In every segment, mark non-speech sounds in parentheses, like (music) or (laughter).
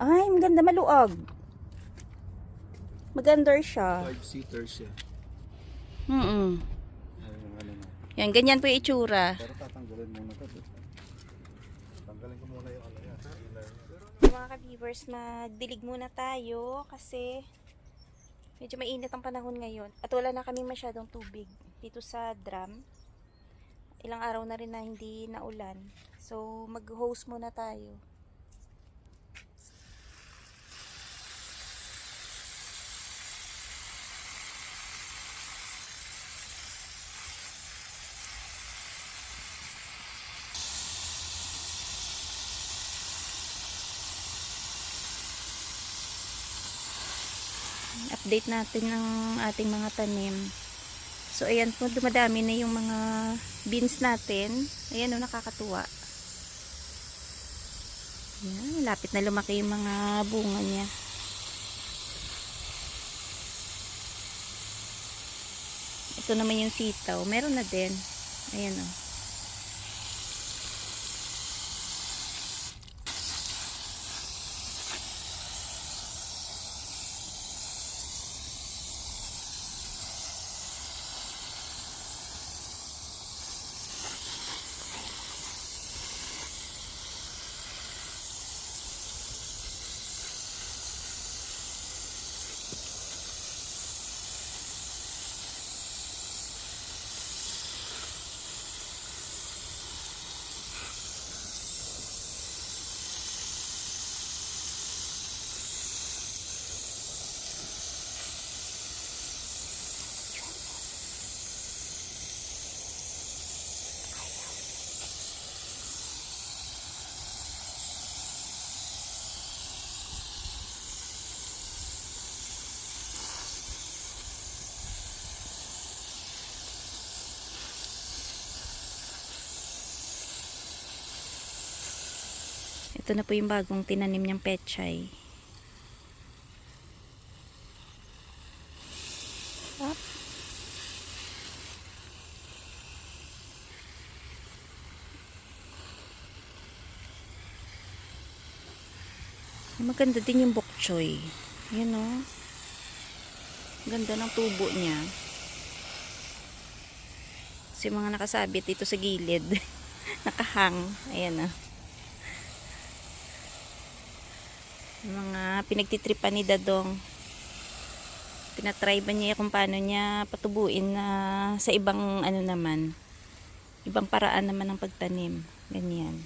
Ay, maganda maluag. Maganda siya. Five-seater siya. Mm na. Yan, ganyan po yung itsura. Pero tatanggalin muna to. Tanggalin ko muna yung ano yan. Mga ka-viewers, magdilig muna tayo kasi medyo mainit ang panahon ngayon. At wala na kami masyadong tubig dito sa drum. Ilang araw na rin na hindi naulan. So, mag-host muna tayo. Update natin ng ating mga tanim. So, ayan po, dumadami na yung mga beans natin. Ayan o, nakakatuwa. Ayan, lapit na lumaki yung mga bunga niya. Ito naman yung sitaw. Meron na din. Ayan o. Ito na po yung bagong tinanim niyang pechay. Up. Maganda din yung bok choy. Yan o. Ganda ng tubo niya. Kasi mga nakasabit dito sa gilid. (laughs) Nakahang. Ayan ah. Yung mga pinagtitripan ni Dadong. Tinatry ba niya kung paano niya patubuin na sa ibang ano naman. Ibang paraan naman ng pagtanim. Ganyan.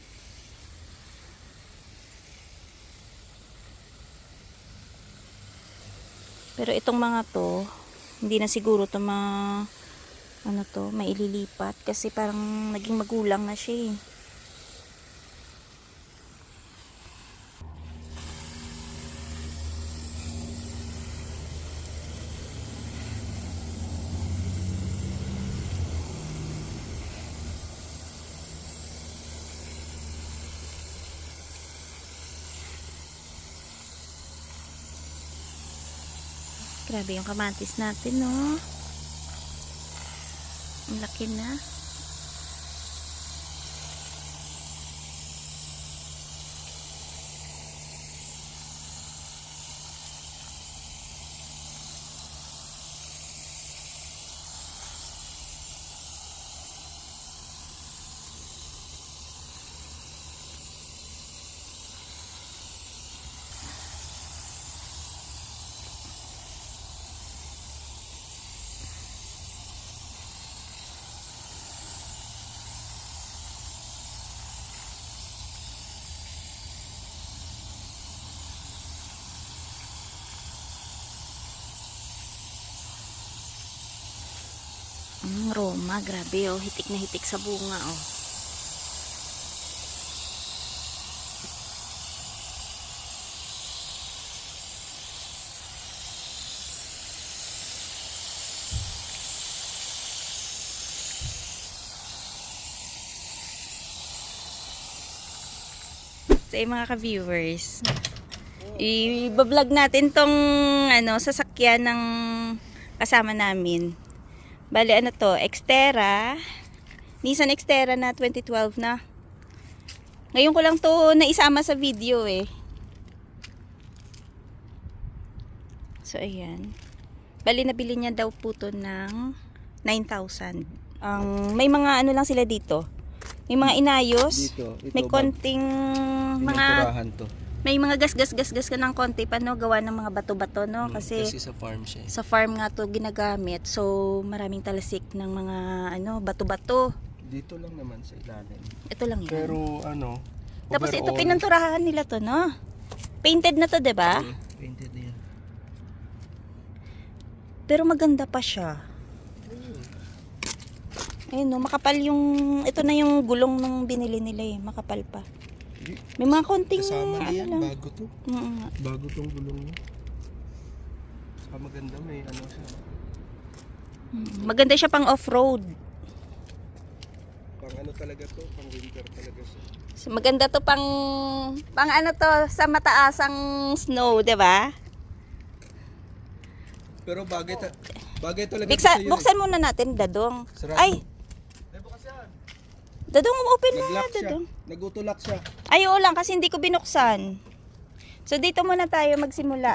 Pero itong mga to, hindi na siguro to ma ano to, maililipat kasi parang naging magulang na siya eh. Grabe yung kamatis natin, no? Ang laki na. Roma, grabe oh. Hitik na hitik sa bunga oh. Yung mga ka-viewers, i-vlog natin tong ano, sasakyan ng kasama namin. Bale, ano to? Xterra. Nissan Xterra na 2012 na. Ngayon ko lang to naisama sa video eh. So, ayan. Bali, nabili niya daw po to ng 9,000. Um, may mga ano lang sila dito. May mga inayos. Dito, ito may konting mga... Tinuturahan to may mga gas-gas-gas-gas ka ng konti pa no gawa ng mga bato-bato no Mm, kasi, Kasi sa farm siya. eh. sa farm nga to ginagamit. So maraming talasik ng mga ano bato-bato. Dito lang naman sa ilalim. Ito lang yan. Pero ano, Tapos ito overall, pinanturahan nila to no. Painted na to, 'di ba? eh, Painted na yan. Pero maganda pa siya. Ayun no, makapal yung ito na yung gulong ng binili nila eh, makapal pa. May mga konting Kasama ano yan, lang. bago to. Mm, nga. Bago tong gulong niya. Saka maganda may ano siya. Mm, Maganda siya pang off-road. Pang ano talaga to, pang winter talaga siya. So, maganda to pang pang ano to sa mataasang snow, 'di ba? Pero bagay ta bagay talaga Buksan, to sa'yo. buksan muna natin dadong. Sarado. Ay, Eh, bukas yan. dadong open mo na Nag-lock siya. dadong. Nagutulak siya. Ay, oo lang kasi hindi ko binuksan. So dito muna tayo magsimula.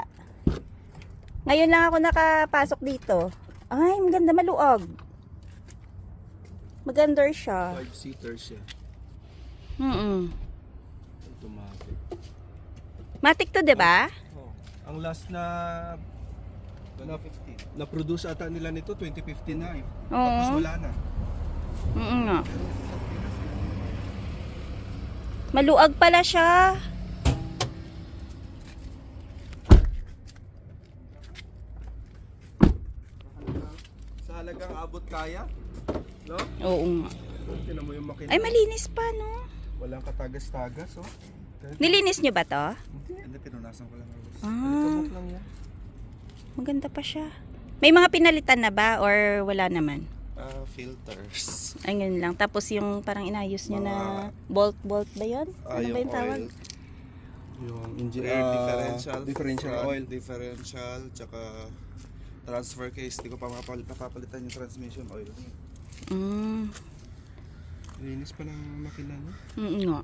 Ngayon lang ako nakapasok dito. Ay, maganda maluog. Maganda siya. Five seater siya. Mm. Automatic. Matic to, 'di ba? Oh. Ang last na na 15. Na-produce ata nila nito 2015 na eh. Tapos Oo. wala na. Mm nga. Maluag pala siya. Sa halagang abot kaya? No? Oo nga. Tinan mo yung makina. Ay, malinis pa, no? Walang katagas-tagas, oh. Nilinis nyo ba to? Hindi, pinunasan ko lang. Ah, lang yan. maganda pa siya. May mga pinalitan na ba or wala naman? Ah, filters. Ayun lang. Tapos yung parang inayos nyo na bolt-bolt ba yun? Ah, Ano ba yung tawag? Yung engine Air ah, differential. differential front oil. Differential, tsaka transfer case. Di ko pa mapapal- napapalitan yung transmission oil. Mm, Linis pa ng makina niya. mm nga.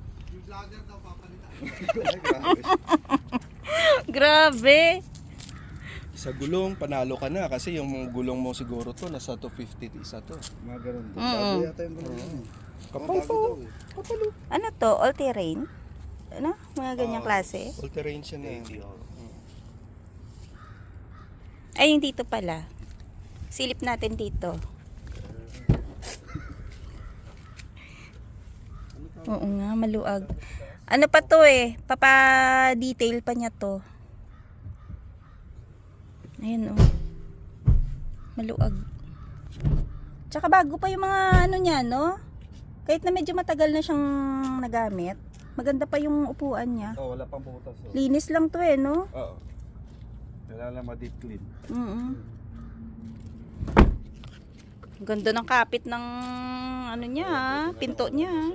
(laughs) Grabe. Sa gulong, panalo ka na kasi yung gulong mo siguro to, nasa 250 isa to. Mga ganun. din. Mm. Bago yata yung yun eh. Kapal po. eh. Kapalo. Ano to? All-terrain? Ano? Mga ganyang Ah, klase? All terrain siya na. Hindi, oh. Ay, yung dito pala. Silip natin dito. Oo nga, maluag. Ano pa to eh? Papa-detail pa niya to. Ayan oh. Maluag. Tsaka bago pa yung mga ano niya, no? Kahit na medyo matagal na siyang nagamit, maganda pa yung upuan niya. Oh, wala pang putas. Oh. Linis lang to eh, no? Oo. Wala lang ma-deep clean. Mm Ganda ng kapit ng ano niya, ah, pinto niya. ah.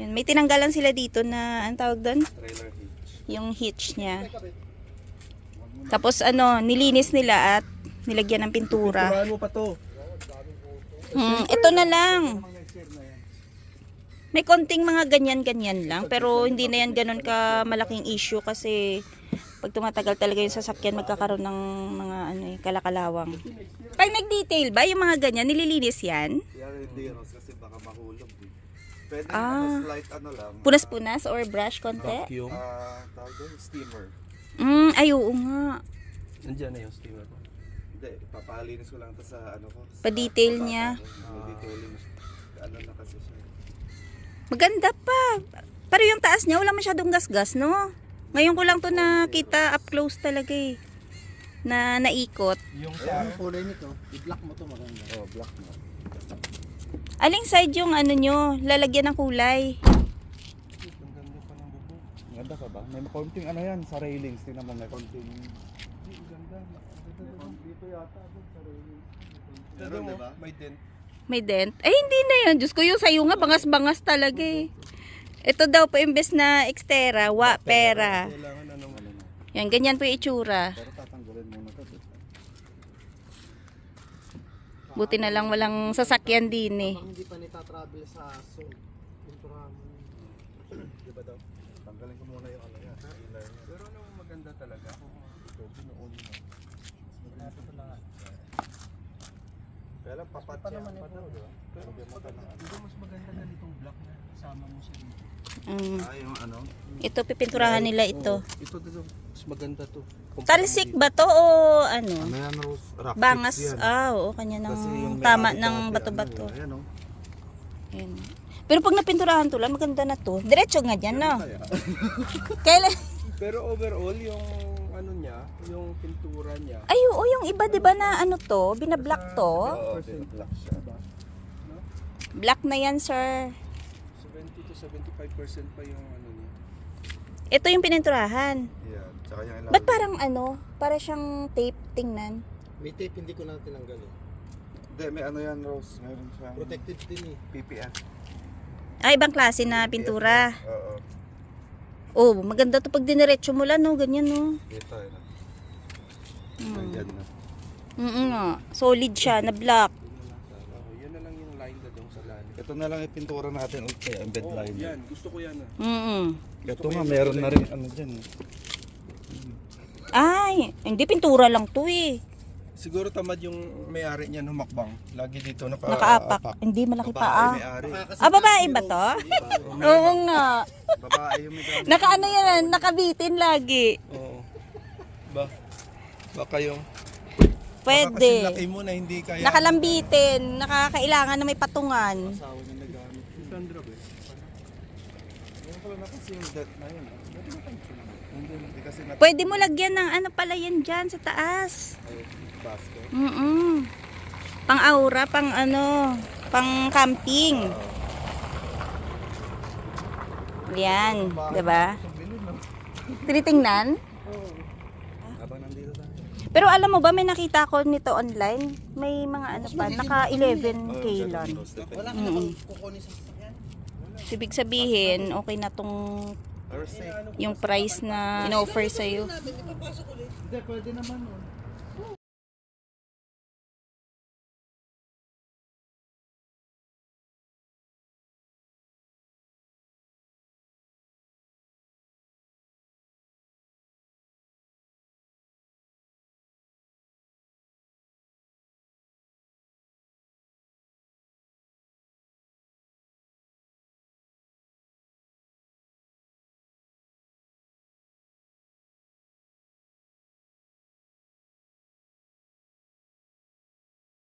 Yan, may tinanggalan sila dito na, ang tawag doon? Trailer hitch. Yung hitch niya. Tapos ano, nilinis nila at nilagyan ng pintura. Turahan mo pa to. Hmm, ito na lang. May konting mga ganyan-ganyan lang, pero hindi na yan ganun ka malaking issue kasi pag tumatagal talaga yung sasakyan, magkakaroon ng mga ano eh, kalakalawang. Pag nag-detail ba, yung mga ganyan, nililinis yan? Yan hindi kasi baka mahulog. Eh. Pwede Ah. ano, slight ano lang. Punas-punas or brush konti? Vacuum. Doon, steamer. Mm, ay, oo nga. Nandiyan na yung steamer ko. Hindi, papalinis ko lang to sa ano ko. sa Pa-detail niya. ko. May detailing. Ano na kasi siya. Maganda pa. Pero yung taas niya, wala masyadong gasgas, no? Ngayon ko lang to nakita up close talaga eh. Na naikot. Yung Ayan sa ang kulay nito. I-black mo to maganda. Oh, black na. Aling side yung ano nyo, lalagyan ng kulay. ang ganda pa ng bubong. Ganda ka ba? May konting ano yan sa railings. Tingnan mo, may konting... Ganda. Dito yata, doon sa railings. Ganda mo, may dent. May dent. Ay, hindi na yun. Diyos ko yung sayo nga, bangas-bangas talaga eh. Ito daw po imbes na extera, wa, pera. Yan, ganyan po yung itsura. Pero tatanggalin muna to. di ba? Buti na lang walang sasakyan din eh. Hindi pa nita-travel sa soul. Pinturahan mo. Di ba daw? Tanggalin ko muna yung ano yan. Inner niya. Pero anong maganda maganda talaga. Ito, binuon mo. Kaya lang papat Pa naman ito? Pero mas maganda, mas maganda ganitong black na kasama mo siya dito. Mm. Ah, yung ano? Ito, pipinturahan nila ito. Ito dito, mas maganda to. Talsik ba to o ano? Ano yan, Rose? Rock Bangas. yan. Ah, oo, kanya ng tama ng dati, bato-bato. Ano, ayan, oh. Ayan. Pero pag napinturahan to lang, maganda na to. Diretso nga dyan, no? Kailan? (laughs) Pero overall, yung ano yung pintura niya, Ay, oo, yung iba, di ba na ano to? Binablock to? Oo, black siya. Black na yan, sir. 70 to 75% pa yung ano niya. Ito yung pininturahan. Yan. Tsaka yung ilalim. Ba't parang ano? Para siyang tape, tingnan. May tape, hindi ko na tinanggal eh. Hindi, may ano yan, Rose. Meron siyang Protected din eh. PPF. Ah, ibang klase na pintura. Oo. Oh, maganda to pag diniretso mo lang, no? Ganyan, no? Dito, yun. Mm. Yan na. Mm nga. Solid siya, na black. Yun na lang yung line na doon sa lalim. Ito na lang yung pintura natin ulit kaya embed Oh, line. yan, gusto ko yan ah. Mm Ito nga, meron na rin ano dyan. Ay, hindi pintura lang to eh. Siguro tamad yung may-ari niya humakbang. Lagi dito naka Nakaapak. Hindi, malaki pa ah. may-ari. Ah, babae ba to? (laughs) Oo nga. Babae yung may gamit. Naka ano yan, nakabitin lagi. Oo. Ba? Baka yung Baka Pwede. kasi laki mo na hindi kaya. Nakalambitin, nakakailangan na may patungan. Asawa niya nagamit. Sandra ba? Ko lang nakasi yung death na yun. ah. Na Pwede mo lagyan ng ano pala yan dyan sa taas. basket. Mm Pang aura, pang ano, pang camping. Yan, 'di ba? Tinitingnan? Tayo. Pero alam mo ba, may nakita ko nito online. May mga ano pa, naka 11k lang. Wala ka Mm. na kukunin sa sasakyan. Ibig sabihin, okay na tong yung price na in-offer sa'yo. Hindi, pwede naman. Oh.